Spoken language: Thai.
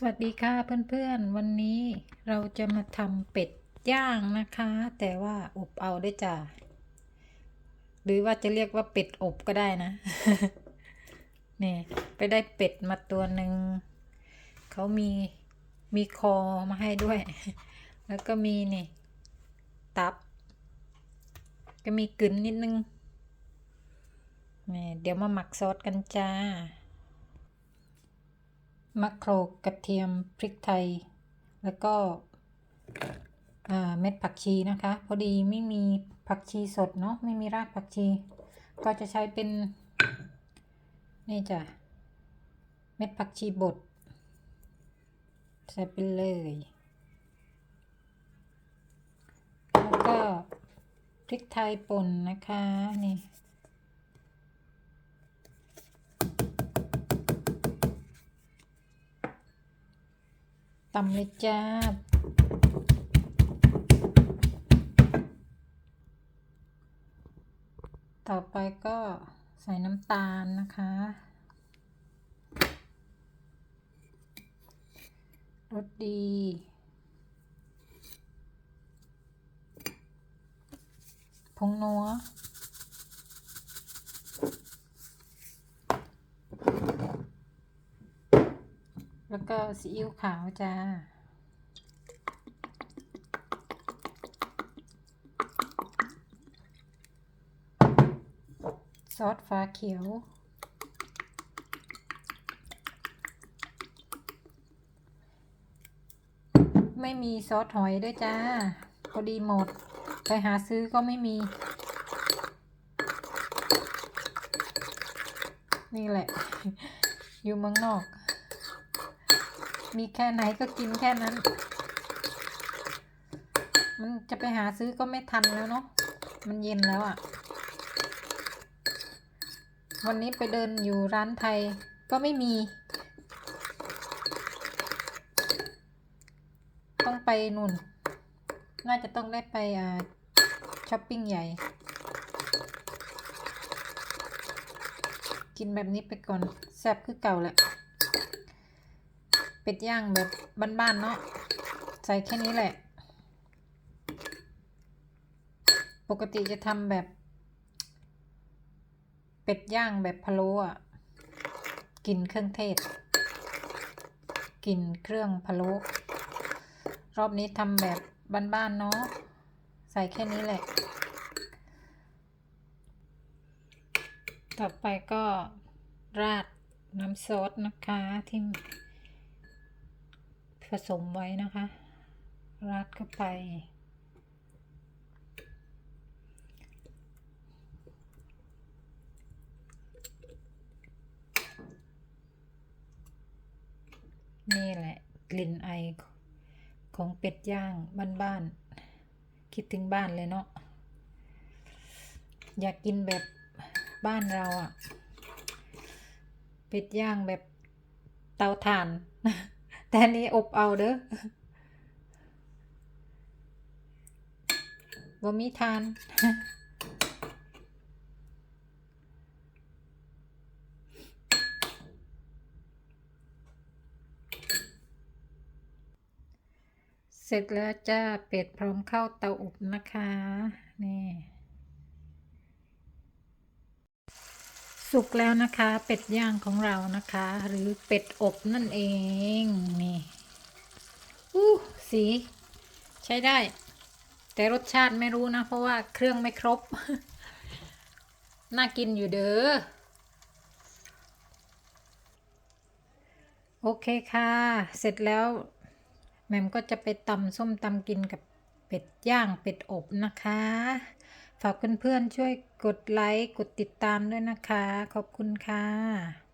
สวัสดีค่ะเพื่อนๆ วันนี้เราจะมาทำเป็ดย่างนะคะ แต่ว่าอบเอาได้จ้ะหรือว่าจะเรียกว่าเป็ดอบก็ได้นะนี่ไปได้เป็ดมาตัวหนึ่งเขามีมีคอมาให้ด้วย แล้วก็มีนี่ ตับ ก็มีกึนนิดนึงนี่เดี๋ยวมาหมักซอสกันจ้า มะโขลกกระเทียมพริกไทย แล้วก็เม็ดผักชีนะคะ พอดีไม่มีผักชีสดเนาะไม่มีรากผักชี ก็จะใช้เป็นนี่จ้ะเม็ดผักชีบดใส่ไปเลย แล้วก็พริกไทยป่นนะคะนี่ำเลยจ้า ต่อไปก็ใส่น้ำตาลนะคะ รสดี ผงนัว แล้วก็ซีอิ๊วขาวจ้า ซอสฟ้าเขียว ไม่มีซอสหอยด้วยจ้า พอดีหมด ไปหาซื้อก็ไม่มี นี่แหละ อยู่เมืองนอก มีแค่ไหนก็กินแค่นั้น มันจะไปหาซื้อก็ไม่ทันแล้วเนาะ มันเย็นแล้วอะ่ะ วันนี้ไปเดินอยู่ร้านไทยก็ไม่มี ต้องไปนู่น น่าจะต้องได้ไปอ่าช้อปปิ้งใหญ่ กินแบบนี้ไปก่อน แซ่บคือเก่าแหละ เป็ดย่างแบบบ้านๆเนาะใส่แค่นี้แหละ ปกติจะทำแบบ เป็ดย่างแบบพะโล้อะกินเครื่องเทศ กินเครื่องพะโล้รอบนี้ทำแบบบ้านๆเนาะใส่แค่นี้แหละ ต่อไปก็ราดน้ำซอสนะคะที่ ผสมไว้นะคะราดเข้าไป นี่แหละกลิ่นไอของเป็ดย่างบ้านๆคิดถึงบ้านเลยเนาะอยากกินแบบบ้านเราอะ่ะ เป็ดย่างแบบเตาถ่าน แต่นนี้อบเอาเด้อบ่มีทานเสร็จแล้วจ้าเป็ดพร้อมเข้าเตาอบนะคะ นี่ สุกแล้วนะคะ เป็ดย่างของเรานะคะ หรือเป็ดอบนั่นเองนี่อู้สี ใช้ได้ แต่รสชาติไม่รู้นะ เพราะว่าเครื่องไม่ครบ น่ากินอยู่เด้อโอเคค่ะ เสร็จแล้วแหม่มก็จะไปตำส้มตำกินกับเป็ดย่างเป็ดอบนะคะ ฝากเพื่อนๆช่วยกดไลค์ กดติดตามด้วยนะคะ ขอบคุณค่ะ